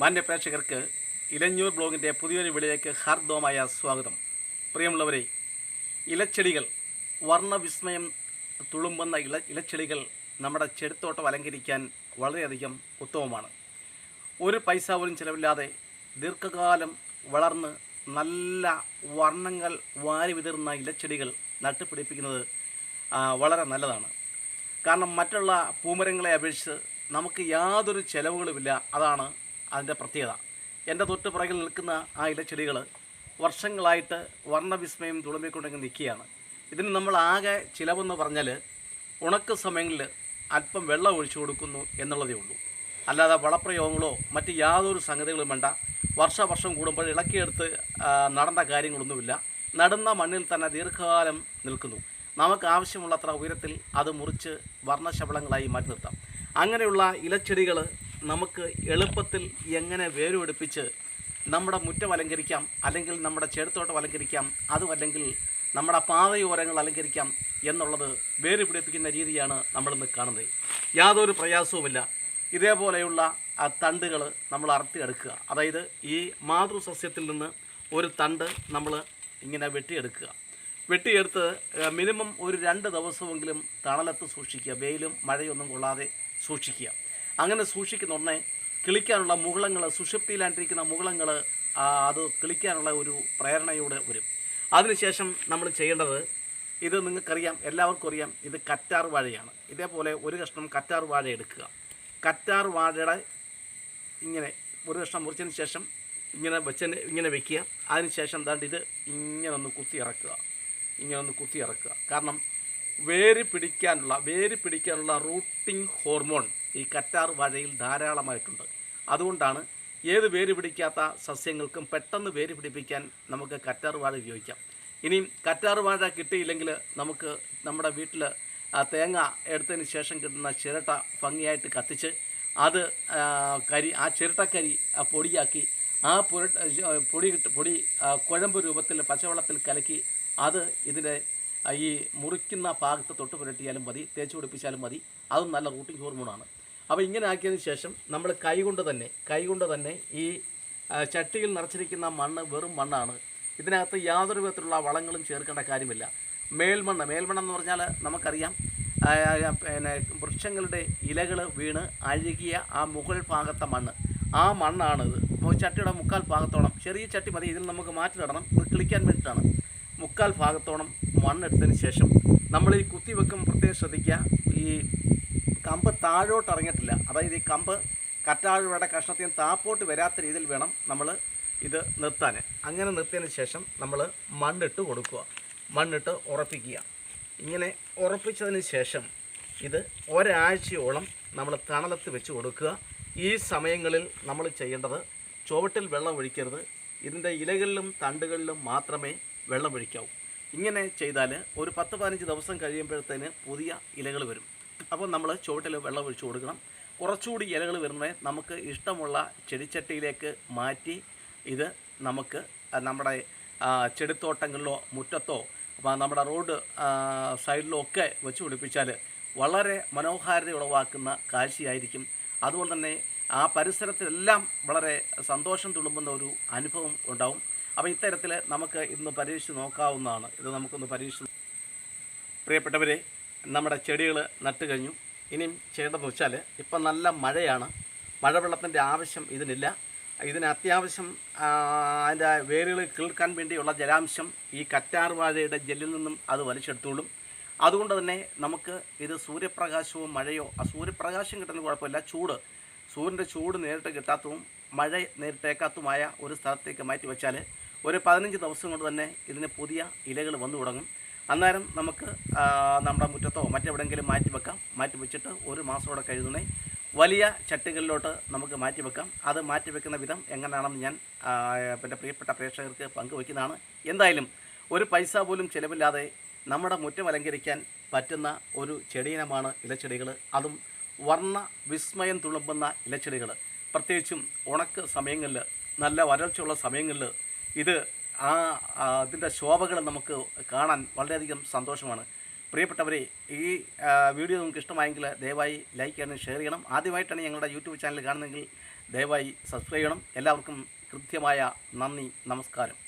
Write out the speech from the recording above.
മാന്യ പ്രേക്ഷകർക്ക് ഇലഞ്ഞൂർ ബ്ലോഗിന്റെ പുതിയൊരു വിളിയിലേക്ക് ഹാർദവമായ സ്വാഗതം. പ്രിയമുള്ളവരെ ഇലച്ചെടികൾ വർണവിസ്മയം തുളുമ്പുന്ന ഇല ഇലച്ചെടികൾ നമ്മുടെ ചെടുത്തോട്ടം അലങ്കരിക്കാൻ വളരെയധികം ഉത്തമമാണ്. ഒരു പൈസ പോലും ചിലവില്ലാതെ ദീർഘകാലം വളർന്ന് നല്ല വർണങ്ങൾ വാരി വിതറുന്ന ഇലച്ചെടികൾ നട്ടുപിടിപ്പിക്കുന്നത് വളരെ നല്ലതാണ്. കാരണം മറ്റുള്ള പൂമരങ്ങളെ അപേക്ഷിച്ച് നമുക്ക് യാതൊരു ചിലവുകളുമില്ല. അതാണ് അതിന്റെ പ്രത്യേകത. എന്റെ തൊട്ട് പുറകിൽ നിൽക്കുന്ന ആ ഇലച്ചെടികൾ വർഷങ്ങളായിട്ട് വർണവിസ്മയം തുളുമ്പിക്കൊണ്ടെങ്കിൽ നിൽക്കുകയാണ്. ഇതിന് നമ്മൾ ആകെ ചിലവെന്ന് പറഞ്ഞാൽ ഉണക്ക സമയങ്ങളിൽ അല്പം വെള്ളം ഒഴിച്ചു കൊടുക്കുന്നു എന്നുള്ളതേ ഉള്ളൂ. അല്ലാതെ വളപ്രയോഗങ്ങളോ മറ്റ് യാതൊരു സംഗതികളും വേണ്ട. വർഷവർഷം കൂടുമ്പോൾ ഇളക്കിയെടുത്ത് നടന്ന കാര്യങ്ങളൊന്നുമില്ല. നടുന്ന മണ്ണിൽ തന്നെ ദീർഘകാലം നിൽക്കുന്നു. നമുക്ക് ആവശ്യമുള്ളത്ര ഉയരത്തിൽ അത് മുറിച്ച് വർണശബളങ്ങളായി മാറ്റി നിർത്താം. അങ്ങനെയുള്ള ഇലച്ചെടികൾ നമുക്ക് എളുപ്പത്തിൽ എങ്ങനെ വേരുപിടിപ്പിച്ച് നമ്മുടെ മുറ്റം അലങ്കരിക്കാം അല്ലെങ്കിൽ നമ്മുടെ ചെടുത്തോട്ടം അലങ്കരിക്കാം അതുമല്ലെങ്കിൽ നമ്മുടെ പാതയോരങ്ങൾ അലങ്കരിക്കാം എന്നുള്ളത് വേര് പിടിപ്പിക്കുന്ന രീതിയാണ് നമ്മളിന്ന് കാണുന്നത്. യാതൊരു പ്രയാസവുമില്ല. ഇതേപോലെയുള്ള തണ്ടുകൾ നമ്മൾ അറുത്തിയെടുക്കുക. അതായത് ഈ മാതൃസസ്യത്തിൽ നിന്ന് ഒരു തണ്ട് നമ്മൾ ഇങ്ങനെ വെട്ടിയെടുക്കുക. വെട്ടിയെടുത്ത് മിനിമം ഒരു രണ്ട് ദിവസമെങ്കിലും തണലത്ത് സൂക്ഷിക്കുക. വെയിലും മഴയൊന്നും കൊള്ളാതെ സൂക്ഷിക്കുക. അങ്ങനെ സൂക്ഷിക്കുന്ന ഉടനെ കിളിക്കാനുള്ള മുകളങ്ങൾ സുഷുപ്തിയിലാണ്ടിരിക്കുന്ന മുകളങ്ങൾ അത് കിളിക്കാനുള്ള ഒരു പ്രേരണയോടെ വരും. അതിനുശേഷം നമ്മൾ ചെയ്യേണ്ടത് ഇത് നിങ്ങൾക്കറിയാം എല്ലാവർക്കും അറിയാം ഇത് കറ്റാർ വാഴയാണ്. ഇതേപോലെ ഒരു കഷ്ണം കറ്റാർ വാഴ എടുക്കുക. കറ്റാർ വാഴയുടെ ഇങ്ങനെ ഒരു കഷ്ണം മുറിച്ചതിന് ശേഷം ഇങ്ങനെ വെച്ച ഇങ്ങനെ വെക്കുക. അതിനുശേഷം എന്താണ്ട് ഇത് ഇങ്ങനെ ഒന്ന് കുത്തി ഇറക്കുക. ഇങ്ങനെ ഒന്ന് കുത്തി ഇറക്കുക. കാരണം വേര് പിടിക്കാനുള്ള വേര് പിടിക്കാനുള്ള റൂട്ടിംഗ് ഹോർമോൺ ഈ കറ്റാർ വാഴയിൽ ധാരാളമായിട്ടുണ്ട്. അതുകൊണ്ടാണ് ഏത് വേര് പിടിക്കാത്ത സസ്യങ്ങൾക്കും പെട്ടെന്ന് വേര് പിടിപ്പിക്കാൻ നമുക്ക് കറ്റാർ വാഴ ഉപയോഗിക്കാം. ഇനിയും കറ്റാർ വാഴ കിട്ടിയില്ലെങ്കിൽ നമുക്ക് നമ്മുടെ വീട്ടിൽ തേങ്ങ എടുത്തതിന് ശേഷം കിട്ടുന്ന ചിരട്ട ഭംഗിയായിട്ട് കത്തിച്ച് അത് കരി ആ ചിരട്ടക്കരി പൊടിയാക്കി ആ പുര പൊടി പൊടി കുഴമ്പ് രൂപത്തിൽ പച്ചവെള്ളത്തിൽ കലക്കി അത് ഇതിന്റെ ഈ മുറിക്കുന്ന ഭാഗത്ത് തൊട്ട് പുരട്ടിയാലും മതി തേച്ച് പിടിപ്പിച്ചാലും മതി. അതും നല്ല റൂട്ടിംഗ് ഹോർമോണാണ്. അപ്പോൾ ഇങ്ങനെ ആക്കിയതിന് ശേഷം നമ്മൾ കൈകൊണ്ട് തന്നെ കൈകൊണ്ട് തന്നെ ഈ ചട്ടിയിൽ നിറച്ചിരിക്കുന്ന മണ്ണ് വെറും മണ്ണാണ്. ഇതിനകത്ത് യാതൊരു വിധത്തിലുള്ള വളങ്ങളും ചേർക്കേണ്ട കാര്യമില്ല. മേൽമണ്ണ് മേൽമണ്ണ് എന്ന് പറഞ്ഞാൽ നമുക്കറിയാം പിന്നെ വൃക്ഷങ്ങളുടെ ഇലകൾ വീണ് അഴുകിയ ആ മുകൾ ഭാഗത്തെ മണ്ണ്. ആ മണ്ണാണിത് ചട്ടിയുടെ മുക്കാൽ ഭാഗത്തോളം ചെറിയ ചട്ടി മതി ഇതിൽ നമുക്ക് മാറ്റി നടണം ഇത് കിളിക്കാൻ വേണ്ടിയിട്ടാണ്. മുക്കാൽ ഭാഗത്തോളം മണ്ണെടുത്തതിന് ശേഷം നമ്മൾ ഈ കുത്തിവെക്കുമ്പോൾ വെക്കും പ്രത്യേകം ശ്രദ്ധിക്കുക. ഈ കമ്പ് താഴോട്ട് ഇറങ്ങിയിട്ടില്ല അതായത് ഈ കമ്പ് കറ്റാഴുവയുടെ കഷ്ണത്തിന് താപ്പോട്ട് വരാത്ത രീതിയിൽ വേണം നമ്മൾ ഇത് നിർത്താൻ അങ്ങനെ നിർത്തിയതിന് ശേഷം നമ്മൾ മണ്ണിട്ട് കൊടുക്കുക. മണ്ണിട്ട് ഉറപ്പിക്കുക. ഇങ്ങനെ ഉറപ്പിച്ചതിന് ശേഷം ഇത് ഒരാഴ്ചയോളം നമ്മൾ തണലത്ത് വെച്ച് കൊടുക്കുക. ഈ സമയങ്ങളിൽ നമ്മൾ ചെയ്യേണ്ടത് ചുവട്ടിൽ വെള്ളം ഒഴിക്കരുത്. ഇതിന്റെ ഇലകളിലും തണ്ടുകളിലും മാത്രമേ വെള്ളം ഒഴിക്കാവൂ. ഇങ്ങനെ ചെയ്താൽ ഒരു പത്ത് പതിനഞ്ച് ദിവസം കഴിയുമ്പോഴത്തേന് പുതിയ ഇലകൾ വരും. അപ്പോൾ നമ്മൾ ചുവട്ടിൽ വെള്ളം ഒഴിച്ചു കൊടുക്കണം. കുറച്ചുകൂടി ഇലകൾ വരുന്നത് നമുക്ക് ഇഷ്ടമുള്ള ചെടിച്ചട്ടിയിലേക്ക് മാറ്റി ഇത് നമുക്ക് നമ്മുടെ ചെടിത്തോട്ടങ്ങളിലോ മുറ്റത്തോ നമ്മുടെ റോഡ് സൈഡിലോ ഒക്കെ വെച്ച് പിടിപ്പിച്ചാൽ വളരെ മനോഹാരിത ഉളവാക്കുന്ന കാഴ്ചയായിരിക്കും. അതുപോലെ തന്നെ ആ പരിസരത്തിലെല്ലാം വളരെ സന്തോഷം തുളുമ്പുന്ന ഒരു അനുഭവം ഉണ്ടാവും. അപ്പോൾ ഇത്തരത്തിൽ നമുക്ക് ഇന്ന് പരീക്ഷിച്ച് നോക്കാവുന്നതാണ്. ഇത് നമുക്കൊന്ന് പരീക്ഷിച്ച് പ്രിയപ്പെട്ടവരെ നമ്മുടെ ചെടികൾ നട്ട് കഴിഞ്ഞു. ഇനിയും ചെയ്യേണ്ടതെന്ന് വെച്ചാൽ ഇപ്പം നല്ല മഴയാണ്. മഴവെള്ളത്തിന്റെ ആവശ്യം ഇതിനില്ല. ഇതിന് അത്യാവശ്യം അതിന്റെ വേരുകൾ കിളിർക്കാൻ വേണ്ടിയുള്ള ജലാംശം ഈ കറ്റാർ വാഴയുടെ ജെല്ലിൽ നിന്നും അത് വലിച്ചെടുത്തോളും. അതുകൊണ്ട് തന്നെ നമുക്ക് ഇത് സൂര്യപ്രകാശവും മഴയോ ആ സൂര്യപ്രകാശം കിട്ടുന്ന കുഴപ്പമില്ല. ചൂട് സൂര്യന്റെ ചൂട് നേരിട്ട് കിട്ടാത്തതും മഴ നേരിട്ടേക്കാത്തതുമായ ഒരു സ്ഥലത്തേക്ക് മാറ്റി വെച്ചാൽ ഒരു പതിനഞ്ച് ദിവസം കൊണ്ട് തന്നെ ഇതിന് പുതിയ ഇലകൾ വന്നു തുടങ്ങും. അന്നേരം നമുക്ക് നമ്മുടെ മുറ്റത്തോ മറ്റെവിടെയെങ്കിലും മാറ്റി വെക്കാം. മാറ്റി വെച്ചിട്ട് ഒരു മാസത്തോടെ കഴിയുന്നേ വലിയ ചട്ടികളിലോട്ട് നമുക്ക് മാറ്റി വെക്കാം. അത് മാറ്റി വെക്കുന്ന വിധം എങ്ങനെയാണെന്ന് ഞാൻ എന്റെ പ്രിയപ്പെട്ട പ്രേക്ഷകർക്ക് പങ്കുവയ്ക്കുന്നതാണ്. എന്തായാലും ഒരു പൈസ പോലും ചിലവില്ലാതെ നമ്മുടെ മുറ്റം അലങ്കരിക്കാൻ പറ്റുന്ന ഒരു ചെടിയിനമാണ് ഇലച്ചെടികൾ. അതും വർണ വിസ്മയം തുളുമ്പുന്ന ഇലച്ചെടികൾ. പ്രത്യേകിച്ചും ഉണക്ക് സമയങ്ങളിൽ നല്ല വരൾച്ചയുള്ള സമയങ്ങളിൽ ഇത് ആ അതിന്റെ ശോഭകൾ നമുക്ക് കാണാൻ വളരെയധികം സന്തോഷമാണ്. പ്രിയപ്പെട്ടവരെ ഈ വീഡിയോ നിങ്ങൾക്ക് ഇഷ്ടമായെങ്കിൽ ദയവായി ലൈക്ക് ചെയ്യണം ഷെയർ ചെയ്യണം. ആദ്യമായിട്ടാണ് ഞങ്ങളുടെ യൂട്യൂബ് ചാനൽ കാണുന്നതെങ്കിൽ ദയവായി സബ്സ്ക്രൈബ് ചെയ്യണം. എല്ലാവർക്കും കൃത്യമായ നന്ദി നമസ്കാരം.